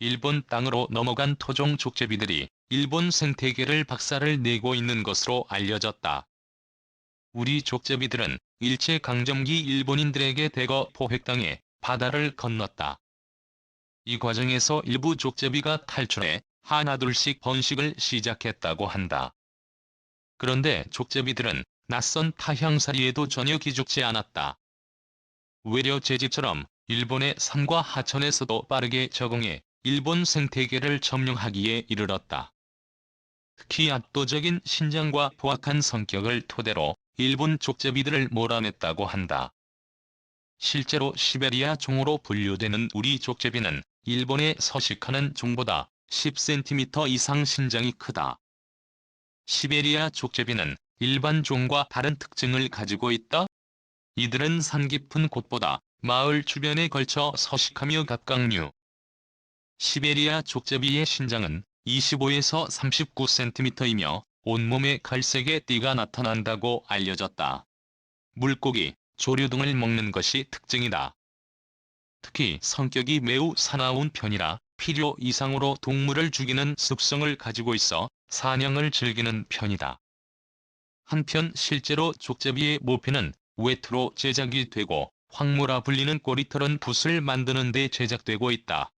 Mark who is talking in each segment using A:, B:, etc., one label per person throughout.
A: 일본 땅으로 넘어간 토종 족제비들이 일본 생태계를 박살을 내고 있는 것으로 알려졌다. 우리 족제비들은 일제강점기 일본인들에게 대거 포획당해 바다를 건넜다. 이 과정에서 일부 족제비가 탈출해 하나둘씩 번식을 시작했다고 한다. 그런데 족제비들은 낯선 타향살이에도 전혀 기죽지 않았다. 외려 제지처럼 일본의 산과 하천에서도 빠르게 적응해 일본 생태계를 점령하기에 이르렀다. 특히 압도적인 신장과 포악한 성격을 토대로 일본 족제비들을 몰아냈다고 한다. 실제로 시베리아 종으로 분류되는 우리 족제비는 일본에 서식하는 종보다 10cm 이상 신장이 크다. 시베리아 족제비는 일반 종과 다른 특징을 가지고 있다. 이들은 산 깊은 곳보다 마을 주변에 걸쳐 서식하며 갑각류. 시베리아 족제비의 신장은 25에서 39cm이며 온몸에 갈색의 띠가 나타난다고 알려졌다. 물고기, 조류 등을 먹는 것이 특징이다. 특히 성격이 매우 사나운 편이라 필요 이상으로 동물을 죽이는 습성을 가지고 있어 사냥을 즐기는 편이다. 한편 실제로 족제비의 모피는 외투로 제작이 되고 황무라 불리는 꼬리털은 붓을 만드는 데 제작되고 있다.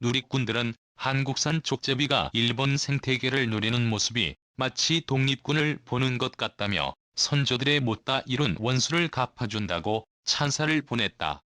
A: 누리꾼들은 한국산 족제비가 일본 생태계를 누리는 모습이 마치 독립군을 보는 것 같다며 선조들의 못다 이룬 원수를 갚아준다고 찬사를 보냈다.